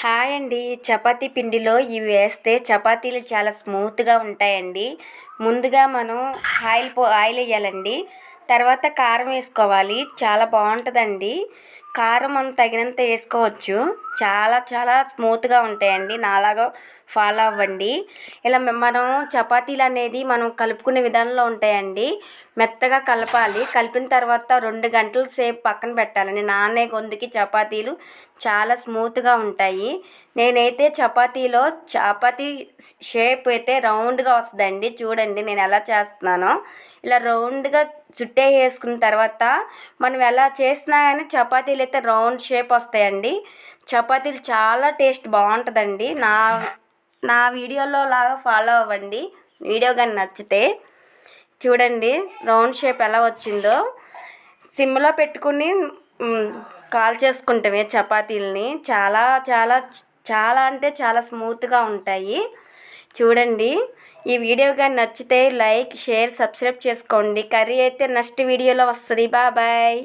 Hi అండి. చపాతీ పిండిలో ఇవి వేస్తే చపాతీలు చాలా స్మూత్గా ఉంటాయండి. ముందుగా మనం ఆయిల్ పో ఆయిల్ వేయాలండి. తర్వాత కారం వేసుకోవాలి. చాలా బాగుంటుందండి. కారం మనం తగినంత వేసుకోవచ్చు. చాలా చాలా స్మూత్గా ఉంటాయండి. నాలాగా ఫాలో అవ్వండి. ఇలా మనం చపాతీలు అనేది మనం కలుపుకునే విధానంలో ఉంటాయండి. మెత్తగా కలపాలి. కలిపిన తర్వాత రెండు గంటల సేపు పక్కన పెట్టాలండి. నానే గొంతుకి చపాతీలు చాలా స్మూత్గా ఉంటాయి. నేనైతే చపాతీలో చపాతీ షేప్ అయితే రౌండ్గా వస్తుందండి. చూడండి నేను ఎలా చేస్తున్నానో. ఇలా రౌండ్గా చుట్టే వేసుకున్న తర్వాత మనం ఎలా చేసినా కానీ చపాతీలు అయితే రౌండ్ షేప్ వస్తాయండి. చపాతీలు చాలా టేస్ట్ బాగుంటుందండి. నా నా వీడియోలో లాగా ఫాలో అవ్వండి. వీడియో కానీ నచ్చితే చూడండి రౌండ్ షేప్ ఎలా వచ్చిందో. సిమ్లో పెట్టుకుని కాల్ చేసుకుంటామే చపాతీలని. చాలా చాలా చాలా అంటే చాలా స్మూత్గా ఉంటాయి. చూడండి. ఈ వీడియో కానీ నచ్చితే లైక్ షేర్ సబ్స్క్రైబ్ చేసుకోండి. కర్రీ అయితే నెక్స్ట్ వీడియోలో వస్తుంది. బాబాయ్